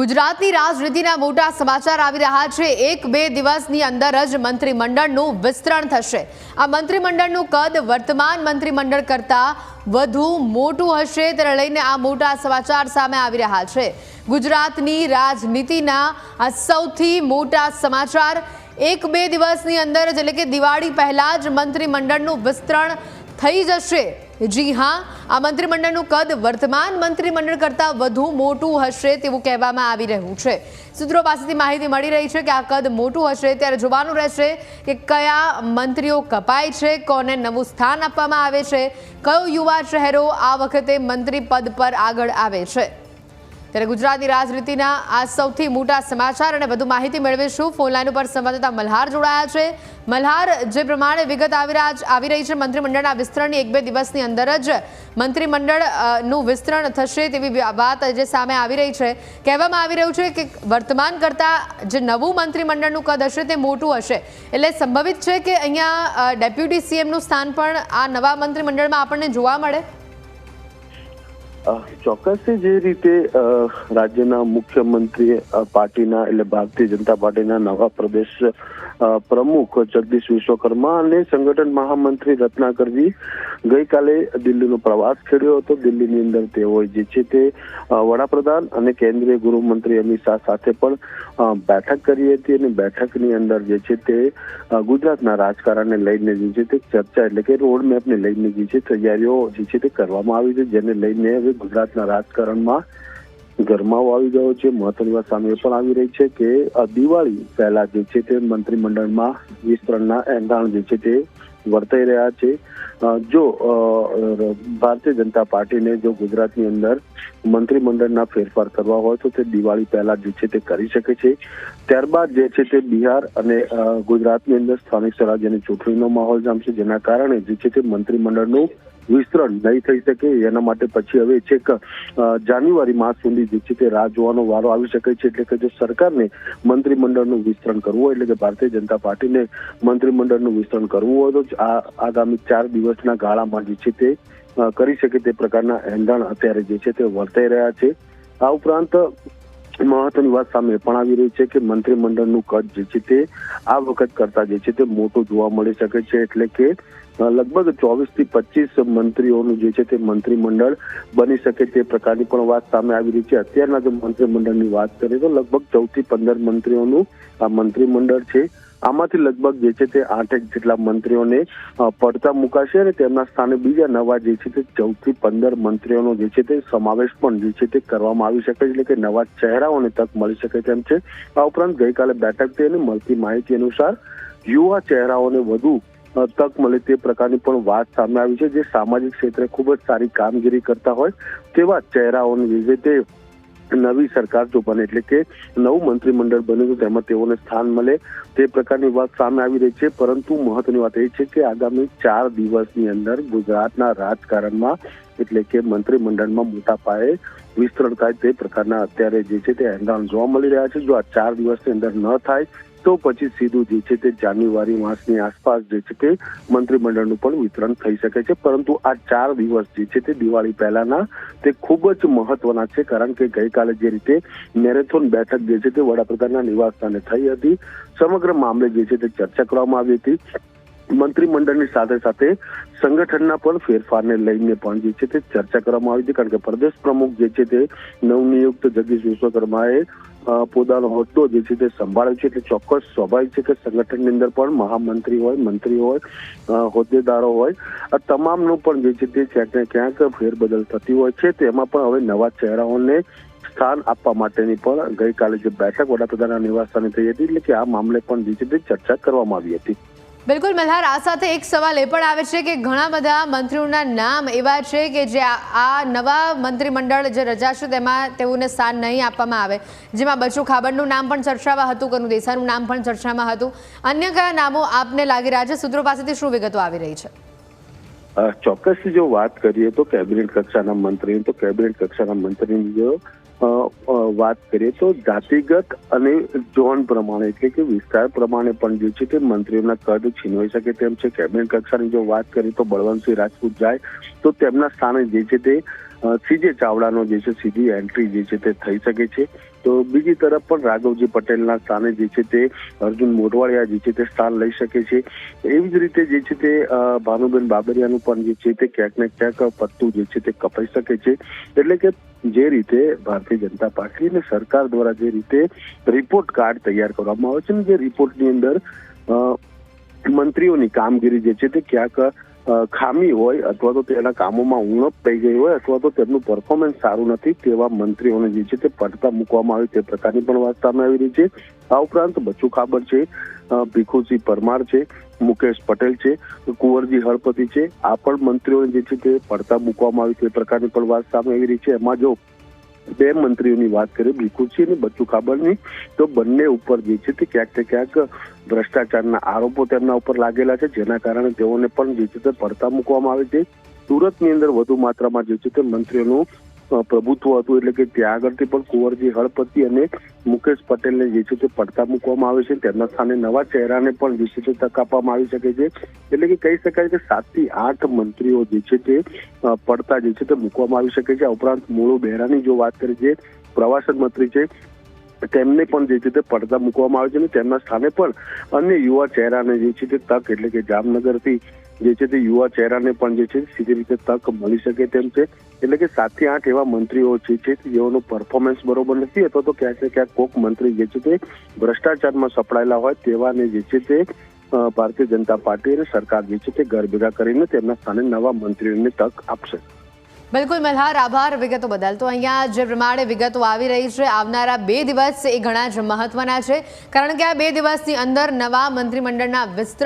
ગુજરાતની રાજનીતિના મોટા સમાચાર આવી રહ્યા છે. એક બે દિવસની અંદર જ મંત્રીમંડળનું વિસ્તરણ થશે. આ મંત્રીમંડળનું કદ વર્તમાન મંત્રીમંડળ કરતાં વધુ મોટું હશે તેને લઈને આ મોટા સમાચાર સામે આવી રહ્યા છે. ગુજરાતની રાજનીતિના આ સૌથી મોટા સમાચાર એક બે દિવસની અંદર જ એટલે કે દિવાળી પહેલાં જ મંત્રીમંડળનું વિસ્તરણ થઈ જશે. જી હા, આ મંત્રીમંડળનું કદ વર્તમાન મંત્રીમંડળ કરતાં વધુ મોટું હશે તેવું કહેવામાં આવી રહ્યું છે. સૂત્રો પાસેથી માહિતી મળી રહી છે કે આ કદ મોટું હશે ત્યારે જોવાનું રહેશે કે કયા મંત્રીઓ કપાય છે, કોને નવું સ્થાન આપવામાં આવે છે, કયો યુવા ચહેરો આ વખતે મંત્રી પદ પર આગળ આવે છે. ત્યારે ગુજરાતની રાજનીતિના આ સૌથી મોટા સમાચાર અને વધુ માહિતી મેળવીશું. ફોનલાઈન ઉપર સંવાદદાતા મલ્હાર જોડાયા છે. મલ્હાર, જે પ્રમાણે વિગત આવી આવી રહી છે મંત્રીમંડળના વિસ્તરણની એક બે દિવસની અંદર જ મંત્રીમંડળનું વિસ્તરણ થશે તેવી વાત જે સામે આવી રહી છે. કહેવામાં આવી રહ્યું છે કે વર્તમાન કરતાં જે નવું મંત્રીમંડળનું કદ હશે તે મોટું હશે. એટલે સંભવિત છે કે અહીંયા ડેપ્યુટી સીએમનું સ્થાન પણ આ નવા મંત્રીમંડળમાં આપણને જોવા મળે? અ, ચોક્કસથી જે રીતે રાજ્યના મુખ્યમંત્રી પાર્ટીના એટલે ભારતીય જનતા પાર્ટીના નવા પ્રદેશ પ્રમુખ જગદીશ વિશ્વકર્મા અને સંગઠન મહામંત્રી રત્નાકરજી ગઈકાલે દિલ્હીનો પ્રવાસ ખેડ્યો હતો. દિલ્હીની અંદર તેઓએ જે છે તે વડાપ્રધાન અને કેન્દ્રીય ગૃહમંત્રી અમિત શાહ સાથે પણ બેઠક કરી હતી અને બેઠકની અંદર જે છે તે ગુજરાતના રાજકારણને લઈને જે છે તે ચર્ચા એટલે કે રોડ મેપને લઈને જે છે તૈયારીઓ જે છે તે કરવામાં આવી છે જેને લઈને હવે ગુજરાતના રાજકારણમાં. ગરમાવો આવી ગયો છે. મહત્વની વાત સામે પણ આવી રહી છે કે દિવાળી પહેલા જે છે તે મંત્રીમંડળમાં વિસ્તરણના એંધાણ જે છે તે વર્તાઈ રહ્યા છે. જો ભારતીય જનતા પાર્ટીને જો ગુજરાતની અંદર મંત્રીમંડળના ફેરફાર કરવા હોય તો તે દિવાળી પહેલા જે છે તે કરી શકે છે. ત્યારબાદ જે છે તે બિહાર અને ગુજરાતની અંદર સ્થાનિક સ્વરાજ્યની ચૂંટણીનો માહોલ જામશે, જેના કારણે જે છે તે મંત્રીમંડળનું વિસ્તરણ નહીં થઈ શકે. એના માટે પછી હવે છેક જાન્યુઆરી માસ સુધી જે છે તે રાહ જોવાનો વારો આવી શકે છે. એટલે કે જો સરકારને મંત્રીમંડળનું વિસ્તરણ કરવું હોય, એટલે કે ભારતીય જનતા પાર્ટીને મંત્રીમંડળનું વિસ્તરણ કરવું હોય તો જ આ આગામી ચાર દિવસના ગાળામાં જે છે તે કરી શકે તે પ્રકારના એંધાણ અત્યારે જે છે તે વર્તાઈ રહ્યા છે. આ ઉપરાંત મહત્વની વાત સામે પણ આવી રહી છે કે મંત્રીમંડળનું કદ જે છે તે આ વખત કરતા જે છે તે મોટું જોવા મળી શકે છે એટલે કે લગભગ ચોવીસથી પચીસ મંત્રીઓનું જે છે તે મંત્રીમંડળ બની શકે તે પ્રકારની પણ વાત સામે આવી રહી છે. અત્યારના જો મંત્રીમંડળની વાત કરીએ તો લગભગ ચૌદથી પંદર મંત્રીઓનું આ મંત્રીમંડળ છે. આમાંથી લગભગ જે છે તે આઠેક જેટલા મંત્રીઓને પડતા મુકાશે અને તેમના સ્થાને બીજા નવા જે છે તે ચૌદથી પંદર મંત્રીઓનો જે છે તે સમાવેશ પણ જે છે તે કરવામાં આવી શકે છે. એટલે કે નવા ચહેરાઓને તક મળી શકે તેમ છે. આ ઉપરાંત ગઈકાલે બેઠક અને મળતી માહિતી અનુસાર યુવા ચહેરાઓને વધુ તક મળે તે પ્રકારની પણ વાત સામે આવી છે જે સામાજિક ક્ષેત્રે ખૂબ જ સારી કામગીરી કરતા હોય તેવા ચહેરાઓને વિશે નવી સરકાર જો બને એટલે કે નવું મંત્રીમંડળ બને તો તેમાં તેઓને સ્થાન મળે તે પ્રકારની વાત સામે આવી રહી છે. પરંતુ મહત્વની વાત એ છે કે આગામી ચાર દિવસની અંદર ગુજરાતના રાજકારણમાં એટલે કે મંત્રીમંડળમાં મોટા પાયે વિસ્તરણ થાય તે પ્રકારના અત્યારે જે છે તે એંધાણ જોવા મળી રહ્યા છે. જો આ ચાર દિવસની અંદર ન થાય તો પછી સીધું જે છે તે જાન્યુઆરી માસની આસપાસ જે છે તે મંત્રીમંડળનું પણ વિતરણ થઈ શકે છે. પરંતુ આ ચાર દિવસ જે છે તે દિવાળી પહેલાના તે ખૂબ જ મહત્વના છે. કારણ કે ગઈકાલે જે રીતે મેરેથોન બેઠક જે છે તે વડાપ્રધાનના નિવાસસ્થાને થઈ હતી. સમગ્ર મામલે જે છે તે ચર્ચા કરવામાં આવી હતી. મંત્રીમંડળની સાથે સાથે સંગઠનના પણ ફેરફારને લઈને પણ જે છે તે ચર્ચા કરવામાં આવી હતી, કારણ કે પ્રદેશ પ્રમુખ જે છે તે નવનિયુક્ત જગદીશ વિશ્વકર્માએ પોતાનો હોદ્દો જે છે તે સંભાળ્યો છે. એટલે ચોક્કસ સ્વાભાવિક છે કે સંગઠનની અંદર પણ મહામંત્રી હોય, મંત્રી હોય હોદ્દેદારો હોય, આ તમામનું પણ જે છે તે ક્યાંક ને ક્યાંક ફેરબદલ થતી હોય છે. તેમાં પણ હવે નવા ચહેરાઓને સ્થાન આપવા માટેની પણ ગઈકાલે જે બેઠક વડાપ્રધાનના નિવાસસ્થાને થઈ હતી, એટલે કે આ મામલે પણ જે છે તે ચર્ચા કરવામાં આવી હતી. બિલકુલ મલ્હાર, આ સાથે એક સવાલ એ પણ આવે છે કે ઘણા બધા મંત્રીઓના નામ એવા છે કે જે આ નવા મંત્રીમંડળ જે રચાશે તેમાં તેઓને સ્થાન નહીં આપવામાં આવે. જેમાં બચુ ખાબડનું નામ પણ ચર્ચામાં હતું, કનુ દેસાઈનું નામ પણ ચર્ચામાં હતું. અન્ય કયા નામો આપને લાગી રહ્યા છે? સૂત્રો પાસેથી શું વિગતો આવી રહી છે? અ, ચોક્કસથી જો વાત કરીએ તો કેબિનેટ કક્ષાના મંત્રી તો કેબિનેટ કક્ષાના મંત્રીની જો વાત કરીએ તો જાતિગત અને ઝોન પ્રમાણે એટલે કે વિસ્તાર પ્રમાણે પણ જે છે તે મંત્રીઓના કદ છીનવાઈ શકે તેમ છે. કેબિનેટ કક્ષાની જો વાત કરીએ તો બળવંતસિંહ રાજપૂત જાય તો તેમના સ્થાને જે છે તે સીજે ચાવડાનો જે છે સીધી એન્ટ્રી જે છે તે થઈ શકે છે. તો બીજી તરફ પણ રાઘવજી પટેલના સ્થાને જે છે તે અર્જુન મોઢવાડિયા જે છે તે સ્થાન લઈ શકે છે. એવી જ રીતે જે છે તે ભાનુબેન બાબરિયાનું પણ જે છે તે ક્યાંક ને ક્યાંક પત્તું જે છે તે કપાઈ શકે છે. એટલે કે જે રીતે ભારતીય જનતા પાર્ટી અને સરકાર દ્વારા જે રીતે રિપોર્ટ કાર્ડ તૈયાર કરવામાં આવે છે ને જે રિપોર્ટની અંદર મંત્રીઓની કામગીરી જે છે તે ક્યાંક ખામી હોય અથવા તો તેના કામોમાં ઉણપ થઈ ગઈ હોય અથવા તો તેમનું પરફોર્મન્સ સારું નથી તેવા મંત્રીઓને જે છે તે પડતા મૂકવામાં આવે તે પ્રકારની પણ વાત સામે આવી રહી છે. આ ઉપરાંત બચ્ચુ ખાબર છે ભીખુસિંહ પરમાર છે, મુકેશ પટેલ છે, કુંવરજી હળપતિ છે, આ પણ મંત્રીઓને જે છે તે પડતા મૂકવામાં આવી તે પ્રકારની પણ વાત સામે આવી રહી છે. એમાં જો બે મંત્રીઓની વાત કરીએ ભીખુસિંહ અને બચ્ચુ કાબરની તો બંને ઉપર જે છે તે ક્યાંક ને ક્યાંક ભ્રષ્ટાચારના આરોપો તેમના ઉપર લાગેલા છે, જેના કારણે તેઓને પણ જે છે તે પડતા મૂકવામાં આવે છે. સુરતની અંદર વધુ માત્રામાં જે છે તે મંત્રીઓનું પ્રભુત્વ હતું એટલે કે ત્યાં આગળથી પણ કુંવરજી, હળપતિ અને મુકેશ પટેલને જે છે તે પડતા મૂકવામાં આવે છે. તેમના સ્થાને નવા ચહેરાને પણ જે છે તે તક આપવામાં આવી શકે છે. એટલે કે કહી શકાય કે સાતથી આઠ મંત્રીઓ જે છે તે પડતા જે છે તે મૂકવામાં આવી શકે છે. આ ઉપરાંત મૂળુ બહેરાની જો વાત કરીએ જે પ્રવાસન મંત્રી છે, તેમને પણ જે છે તે પડતા મૂકવામાં આવે છે અને તેમના સ્થાને પણ અન્ય યુવા ચહેરાને જે છે તે તક એટલે કે જામનગરથી જે છે તે યુવા ચહેરાને પણ જે છે સીધી રીતે તક મળી શકે તેમ છે. એટલે કે સાતથી આઠ એવા મંત્રીઓ જે છે જેઓનું પરફોર્મન્સ બરોબર નથી, અથવા તો ક્યાંક ને ક્યાંક કોક મંત્રી જે છે તે ભ્રષ્ટાચારમાં સપડાયેલા હોય તેવાને જે છે તે ભારતીય જનતા પાર્ટી અને સરકાર જે છે તે ઘર ભેગા કરીને તેમના સ્થાને નવા મંત્રીઓને તક આપશે. બિલકુલ, મલ્હાર, આભાર. વિગતો બદલ તો અહીંયા જે પ્રમાણે વિગતો આવી રહી છે. આવનારા બે દિવસ એ ઘણા જ મહત્વના છે. કારણ કે આ બે દિવસની અંદર નવા મંત્રીમંડળના વિસ્તરણ